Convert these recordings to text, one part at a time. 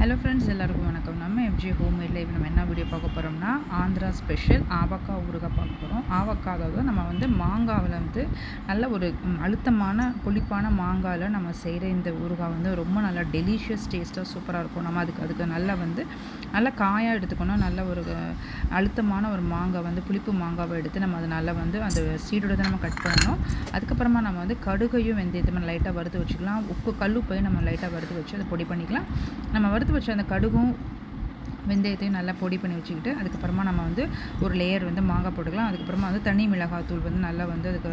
Hello friends எல்லாருக்கும் வணக்கம். நம்ம எஃப்ஜி ஹோம்மேடில் இப்போ நம்ம என்ன வீடியோ பார்க்க போகிறோம்னா ஆந்திரா ஸ்பெஷல் ஆவக்காய் ஊறுகாய் பார்க்க போகிறோம் ஆவக்காய் அதாவது நம்ம வந்து மாங்காவில் வந்து நல்ல ஒரு அழுத்தமான புளிப்பான மாங்காயில் நம்ம செய்கிற இந்த ஊறுகாய் வந்து ரொம்ப நல்லா டெலிஷியஸ் டேஸ்ட்டாக சூப்பராக இருக்கும். நம்ம அதுக்கு அதுக்கு நல்லா வந்து நல்லா காயாக எடுத்துக்கணும். நல்ல ஒரு அழுத்தமான ஒரு மாங்காய் வந்து புளிப்பு மாங்காவை எடுத்து நம்ம அதை நல்லா வந்து அந்த சீடோட தான் நம்ம கட் பண்ணணும். அதுக்கப்புறமா நம்ம வந்து கடுகையும் வெந்தயத்தையும் லைட்டாக வறுத்து வச்சுக்கலாம். உப்பு கல்லுப்பையும் நம்ம லைட்டாக வறுத்து வச்சு அதை பொடி பண்ணிக்கலாம். நம்ம வறுத்து எடுத்து வச்ச அந்த கடுகும் வெந்தயத்தையும் நல்லா பொடி பண்ணி வச்சுக்கிட்டு அதுக்கப்புறமா நம்ம வந்து ஒரு லேயர் வந்து மாங்காய் போட்டுக்கலாம். அதுக்கப்புறமா வந்து தனி மிளகாத்தூள் வந்து நல்லா வந்து அதுக்கு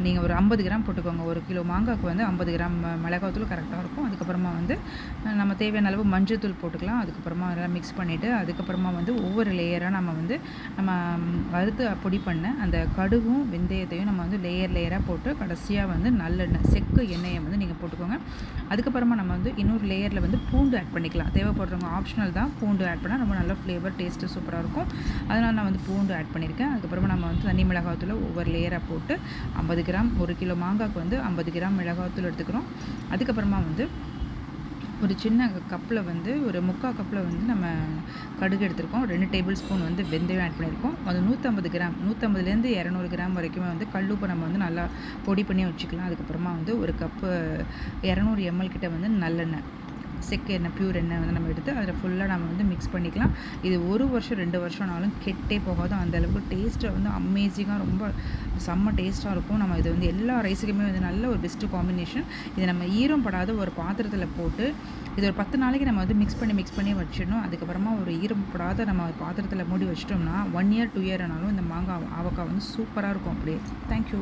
நீங்கள் ஒரு ஐம்பது கிராம் போட்டுக்கோங்க. ஒரு கிலோ மாங்காய்க்கு வந்து ஐம்பது கிராம் ம- மிளகாத்தூள் கரெக்டாக இருக்கும். அதுக்கப்புறமா வந்து நம்ம தேவையான அளவு மஞ்சள்தூள் போட்டுக்கலாம். அதுக்கப்புறமா அதெல்லாம் மிக்ஸ் பண்ணிவிட்டு அதுக்கப்புறமா வந்து ஒவ்வொரு லேயராக நம்ம வந்து நம்ம வறுத்து பொடி பண்ண அந்த கடுகும் வெந்தயத்தையும் நம்ம வந்து லேயர் லேயராக போட்டு கடைசியாக வந்து நல்லெண்ணெய் செக்கு எண்ணெயை வந்து நீங்கள் போட்டுக்கோங்க. அதுக்கப்புறமா நம்ம வந்து இன்னொரு லேயரில் வந்து பூண்டு ஆட் பண்ணிக்கலாம். தேவைப்படுறவங்க ஆப்ஷனல் தான் பூண்டு ஆட் பண்ணால் ரொம்ப நல்ல ஃப்ளேவர் டேஸ்ட்டு சூப்பராக இருக்கும். அதனால் நான் வந்து பூண்டு ஆட் பண்ணியிருக்கேன். அதுக்கப்புறமா நம்ம வந்து தனி மிளகாத்தூள் ஒவ்வொரு லேயராக போட்டு ஐம்பது கிராம் ஒரு கிலோ மாங்காய்க்கு வந்து ஐம்பது கிராம் மிளகாத்தூள் எடுத்துக்கிறோம். அதுக்கப்புறமா வந்து ஒரு சின்ன கப்பில் வந்து ஒரு முக்கால் கப்பில் வந்து நம்ம கடுகு எடுத்திருக்கோம். ரெண்டு டேபிள் ஸ்பூன் வந்து வெந்தயம் ஆட் பண்ணியிருக்கோம். அது நூற்றம்பது கிராம் நூற்றம்பதுலேருந்து இரநூறு கிராம் வரைக்குமே வந்து கல்லுப்பை நம்ம வந்து நல்லா பொடி பண்ணி வச்சுக்கலாம். அதுக்கப்புறமா வந்து ஒரு கப்பு இரநூறு எம்எல் கிட்ட வந்து நல்லெண்ணெய். செக்கு எண்ணெய் பியூர் எண்ணெய் வந்து நம்ம எடுத்து அதில் ஃபுல்லாக நம்ம வந்து மிக்ஸ் பண்ணிக்கலாம். இது ஒரு வருஷம் ரெண்டு வருஷம்னாலும் கெட்டே போகாது. அந்த அளவுக்கு வந்து அமேசிங்காக ரொம்ப செம்ம டேஸ்ட்டாக இருக்கும். நம்ம இது வந்து எல்லா ரைஸுக்குமே வந்து நல்ல ஒரு பெஸ்ட்டு காம்பினேஷன் இது நம்ம ஈரம் படாத ஒரு பாத்திரத்தில் போட்டு இது ஒரு பத்து நாளைக்கு நம்ம வந்து மிக்ஸ் பண்ணி மிக்ஸ் பண்ணி வச்சிடணும். அதுக்கப்புறமா ஒரு ஈரம் படாத நம்ம பாத்திரத்தில் மூடி வச்சிட்டோம்னா ஒன் இயர் டூ இயர் ஆனாலும் இந்த மாங்காய் ஆவக்காய் வந்து சூப்பராக இருக்கும் அப்படியே. தேங்க்யூ